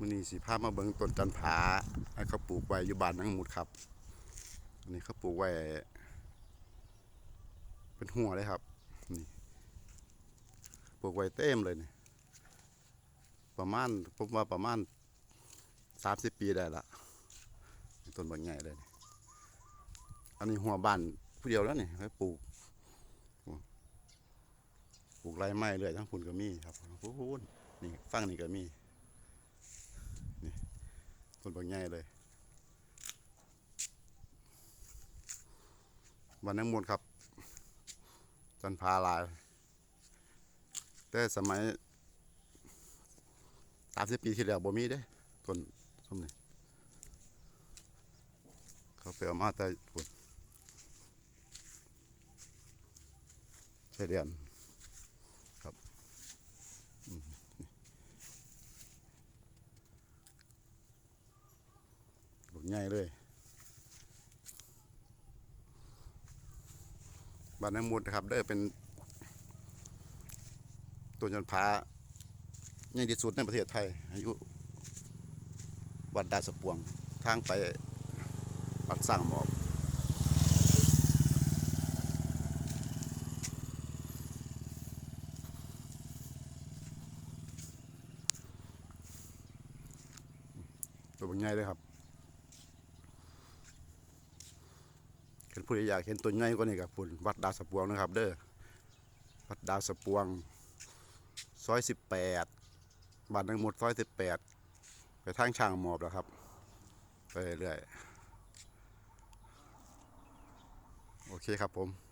มื้อนี้สิพามาเบิงต้นจันผาเขาปลูกไว้อยู่บ้านนางหมุดครับอันนี้เขาปลูกไว้เป็นหัวเลยครับนี่ปลูกไว้เต็มเลยนี่ประมาณผมว่าประมาณสามสิบปีได้ละต้นบางใหญ่เลยนี่อันนี้หัวบ้านผู้เดียวแล้วนี่ให้ปลูกปลูกไรไม้เลยทั้งพุ่นก็มีครับพูนนี่ฟังนี่ก็มีนี่ ต้นบางใหญ่เลย วันนั้งมดครับ จันพาลาย แต่สมัยสามสิบปีที่แล้วบ่มีเด้ต้นส้มนี่เขาไปเอามาแต่คนใช่เดือน ใหญ่เลยบานน้ำมุดครับเด้อเป็น ตัวยันพาใหญ่ที่สุดในประเทศไทย อายุวัดดาสปวง ทางไปปัดสร้างหมอบตัวเป็นใหญ่เลยครับ เห็น ผู้ใดอยากเห็นตัวใหญ่กว่านี้กับปุ่นวัดดาวสะปวงนะครับ เด้อวัดดาวสะปวงซอยสิบแปดบ้านนังหมดซอยสิบแปดไปทางช่างหมอบแล้วครับ ไปเรื่อยๆโอเคครับผม